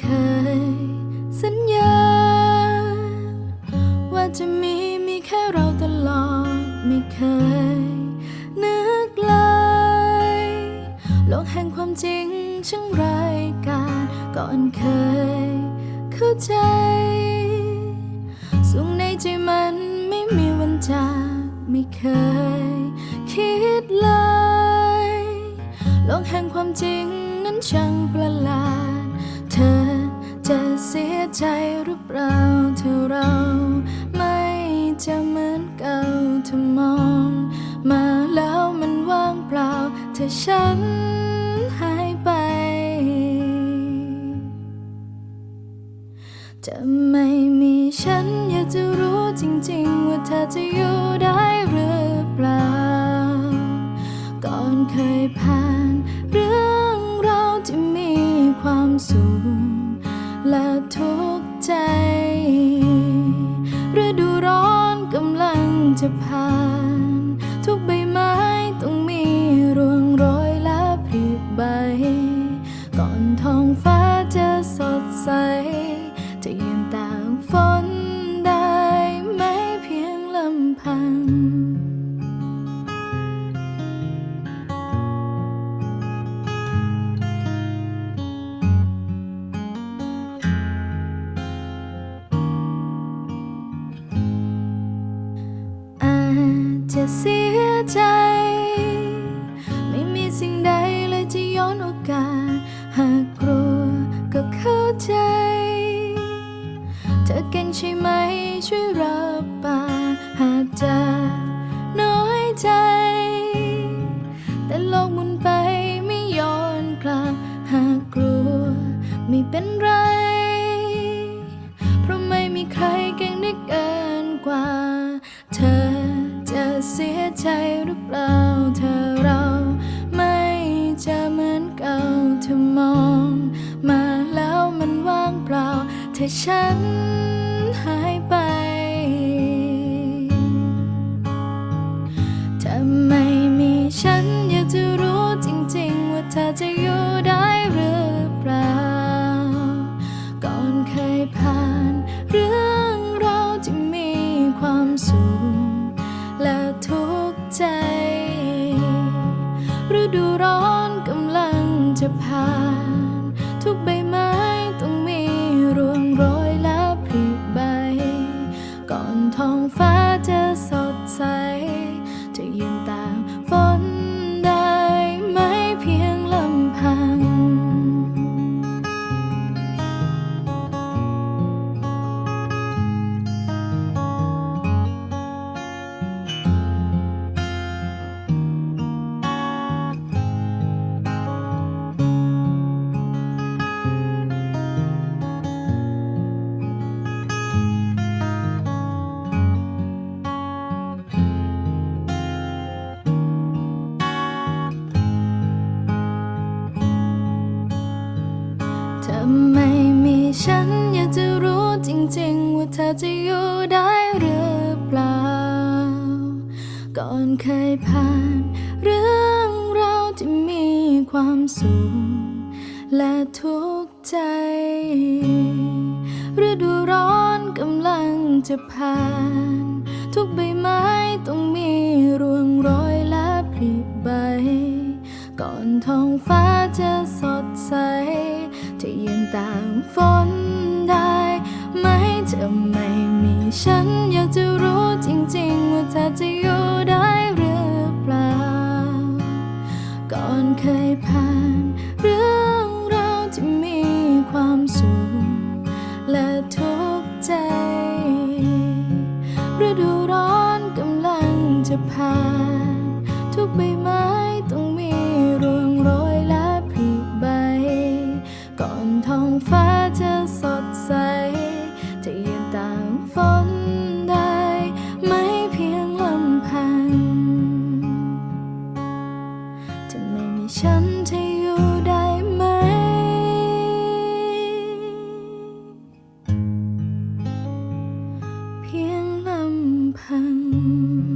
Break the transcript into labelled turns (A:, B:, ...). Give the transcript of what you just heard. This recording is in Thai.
A: เคย สัญญา ว่าจะมีมีแค่เราตลอดไม่เคย นึกเลยโลกแห่งความจริงช่างรายการก่อนเคย เข้าใจ สูงในใจมันไม่มีวันจากไม่เคย คิดเลยโลกแห่งความจริงนั้นช่างประหลาด จะเสียใจหรือเปล่าถ้าเราไม่จะเหมือนเก่าเธอมอง มาแล้วมันว่างเปล่าเธอฉันหายไป จะไม่มีฉันอยากจะรู้จริง ๆ ว่าเธอจะอยู่ได้หรือเปล่า ก่อนเคยผ่าน เรื่องราวที่มีความสุข และทุกใจฤดูร้อนกำลังจะผ่าน สียใจ ไม่มีสิ่งใดเลยที่ย้อนโอกาส หากกลัวก็เข้าใจ เธอเก่งใช่ไหมช่วยรับปากหากจะน้อยใจ แต่โลกหมุนไปไม่ย้อนกลับ หากกลัวไม่เป็นไร เสียใจหรือเปล่าเธอเราไม่จะเหมือนเก่าเธอมอง มาแล้วมันว่างเปล่าเธอฉัน ลั ว่าเธอจะอยู่ได้หรือเปล่า ก่อนเคยผ่าน เรื่องราวที่มีความสุขและทุกข์ใจฤดูร้อนกำลังจะผ่าน ทุกใบไม้ต้องมีร่วงโรยและผลิใบ ก่อนท้องฟ้าจะสดใส จะยืนตากฝนได้ ไหมจะไม่มีฉันอยากจะรู้จริงๆ ว่าเธอจะอยู่ได้หรือเปล่า ก่อนเคยผ่าน 喷